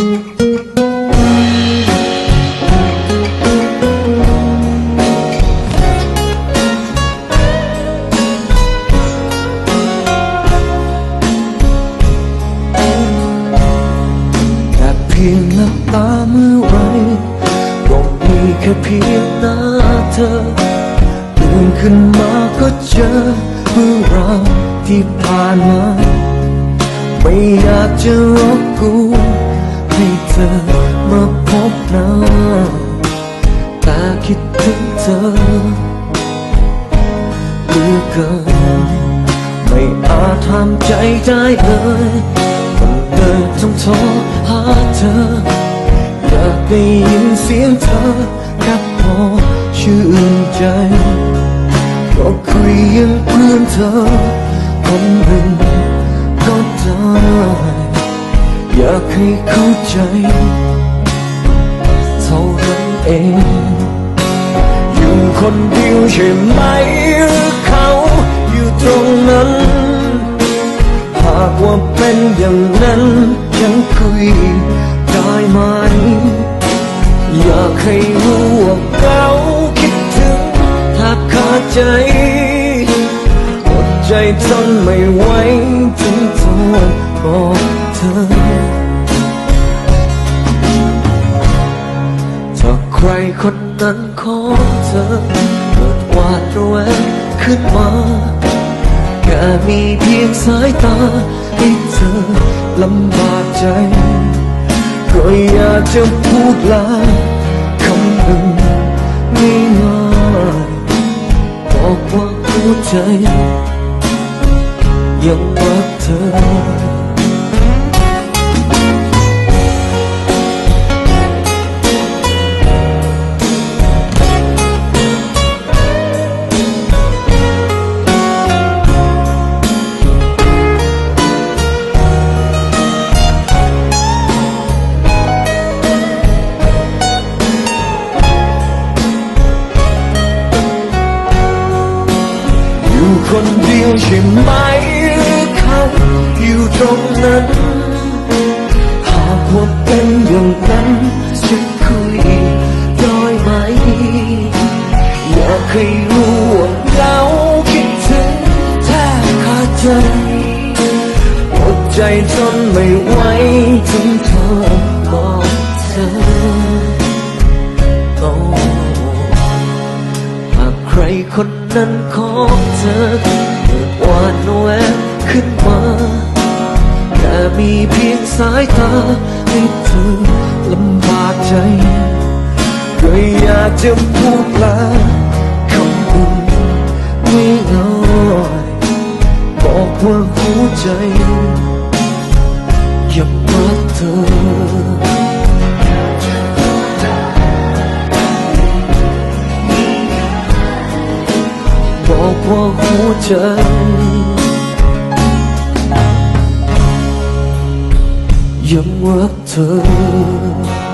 แค่พียงลับตาเมื่อไหรก็มีแค่เพียงหน้าเธอตื่นขึ้นมาก็เจอเมื่อราวที่ผ่านมา ไม่อยากจะรบกวน อมาพบหน้าแต่คิดถึงเธอเหลือเกินไม่อาจทำใจได้เลยต้องเดินต้องโทรหาเธอ อยากได้ยินเสียงเธอแค่พอชื่นใจก็คุยยังเพื่อนเธอคนหนึ่งก็ได้ อยากให้เข้าใจ เท่านั้นเอง อยู่คนเดียวใช่ไหมหรือเขาอยู่ตรงนั้น หากว่าเป็นอย่างนั้นยังคุยได้ไหม อยากให้รู้ว่าเขาคิดถึงหากขาดใจอดใจทนไม่ไหวถึงโทรบอกเธอ เกิดหวาดระแวงขึ้นมาแค่มีเพียงสายตาให้เธอลำบากใจ ก็อยากจะพูดลาคำหนึ่งง่ายๆบอกว่าหัวใจยังรักเธอ ดียวใช่ไหมหรือเขาอยู่ตรงนั้น หากว่าเป็นอย่างนั้นจะคุยได้ไหม อยากให้รู้ว่าเราคิดถึงแทบขาดใจอดใจทนไม่ไหวถึงโทรบอกเธอโอ้หากใครคนนั้นของเธอ เกิดหวาดแวงขึ้นมาแค่มีเพียงสายตาให้เธอลำบากใจก็อยากจะพูดลาคำอุ่นไม่น้อยบอกว่าหัวใจ บอกว่าหัวใจยังรักเธอ